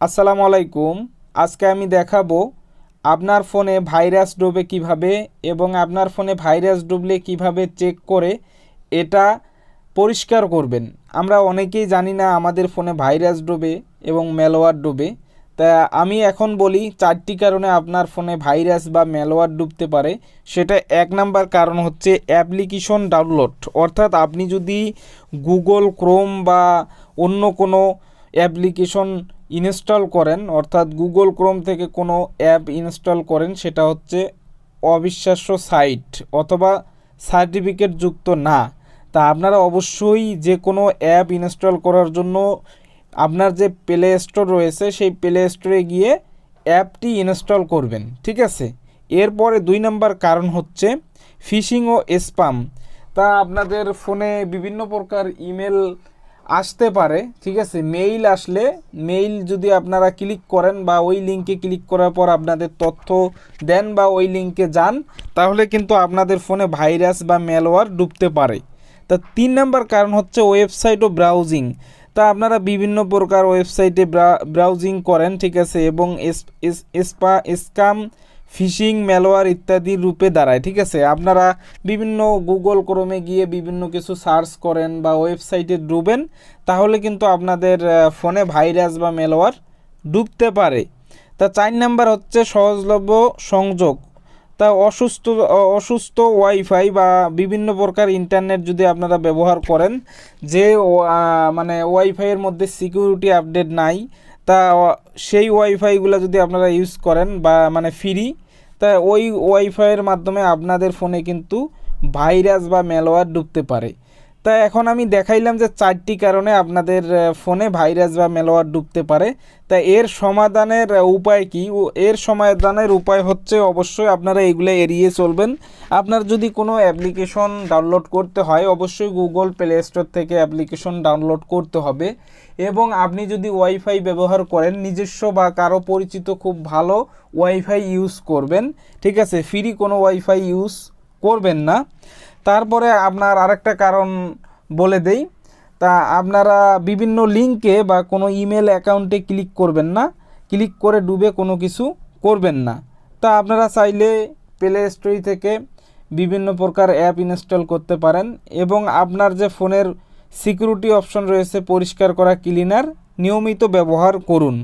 আসসালামু আলাইকুম। আজকে আমি দেখাবো আপনার ফোনে ভাইরাস ডোবে কীভাবে এবং আপনার ফোনে ভাইরাস ডুবলে কীভাবে চেক করে এটা পরিষ্কার করবেন। আমরা অনেকেই জানি না আমাদের ফোনে ভাইরাস ডোবে এবং ম্যালওয়ার ডোবে। তা আমি এখন বলি চারটি কারণে আপনার ফোনে ভাইরাস বা ম্যালওয়ার ডুবতে পারে। সেটা এক নাম্বার কারণ হচ্ছে অ্যাপ্লিকেশন ডাউনলোড অর্থাৎ আপনি যদি গুগল ক্রোম বা অন্য কোনো অ্যাপ্লিকেশন ইনস্টল করেন, অর্থাৎ গুগল ক্রোম থেকে কোনো অ্যাপ ইনস্টল করেন, সেটা হচ্ছে অবিশ্বাস্য সাইট অথবা সার্টিফিকেট যুক্ত না। তা আপনারা অবশ্যই যে কোনো অ্যাপ ইনস্টল করার জন্য আপনার যে প্লে স্টোর রয়েছে, সেই প্লে স্টোরে গিয়ে অ্যাপটি ইনস্টল করবেন, ঠিক আছে? এরপরে দুই নম্বর কারণ হচ্ছে ফিশিং ও স্পাম তা আপনাদের ফোনে বিভিন্ন প্রকার ইমেল আসতে পারে, ঠিক আছে? মেইল আসলে মেইল যদি আপনারা ক্লিক করেন বা ওই লিঙ্কে ক্লিক করার পর আপনাদের তথ্য দেন বা ওই লিঙ্কে যান, তাহলে কিন্তু আপনাদের ফোনে ভাইরাস বা ম্যালওয়্যার ডুবতে পারে। তা তিন নাম্বার কারণ হচ্ছে ওয়েবসাইট ও ব্রাউজিং তা আপনারা বিভিন্ন প্রকার ওয়েবসাইটে ব্রাউজিং করেন, ঠিক আছে? এবং এস এসপা স্কাম ফিশিং, ম্যালওয়ার ইত্যাদি রূপে দাঁড়ায়, ঠিক আছে? আপনারা বিভিন্ন গুগল ক্রমে গিয়ে বিভিন্ন কিছু সার্চ করেন বা ওয়েবসাইটে ডুবেন, তাহলে কিন্তু আপনাদের ফোনে ভাইরাস বা ম্যালওয়ার ডুবতে পারে। তা চার নাম্বার হচ্ছে সহজলভ্য সংযোগ। তা অসুস্থ অসুস্থ ওয়াইফাই বা বিভিন্ন প্রকার ইন্টারনেট যদি আপনারা ব্যবহার করেন, যে মানে ওয়াইফাইয়ের মধ্যে সিকিউরিটি আপডেট নাই, তা সেই ওয়াইফাইগুলো যদি আপনারা ইউজ করেন বা মানে ফ্রি তা ওই ওয়াইফাইয়ের মাধ্যমে আপনাদের ফোনে কিন্তু ভাইরাস বা মেলোয়ার ডুবতে পারে। তা এখন আমি দেখাইলাম যে চারটি কারণে আপনাদের ফোনে ভাইরাস বা মেলোয়ার ডুবতে পারে। তা এর সমাধানের উপায় কি? এর সমাধানের উপায় হচ্ছে অবশ্যই আপনারা এগুলো এড়িয়ে চলবেন। আপনার যদি কোনো অ্যাপ্লিকেশন ডাউনলোড করতে হয়, অবশ্যই গুগল প্লে স্টোর থেকে অ্যাপ্লিকেশন ডাউনলোড করতে হবে। এবং আপনি যদি ওয়াইফাই ব্যবহার করেন, নিজস্ব বা কারও পরিচিত খুব ভালো ওয়াইফাই ইউজ করবেন। ঠিক আছে, ফ্রি কোনো ওয়াইফাই ইউজ করবেন না। তারপরে আপনার আরেকটা কারণ বলে দেই। তা আপনারা বিভিন্ন লিঙ্কে বা কোনো ইমেল অ্যাকাউন্টে ক্লিক করবেন না। ক্লিক করে ডুবে কোনো কিছু করবেন না। তা আপনারা চাইলে প্লে স্টোরি থেকে বিভিন্ন প্রকার অ্যাপ ইনস্টল করতে পারেন এবং আপনার যে ফোনের সিকিউরিটি অপশন রয়েছে পরিষ্কার করা, ক্লিনার নিয়মিত ব্যবহার করুন।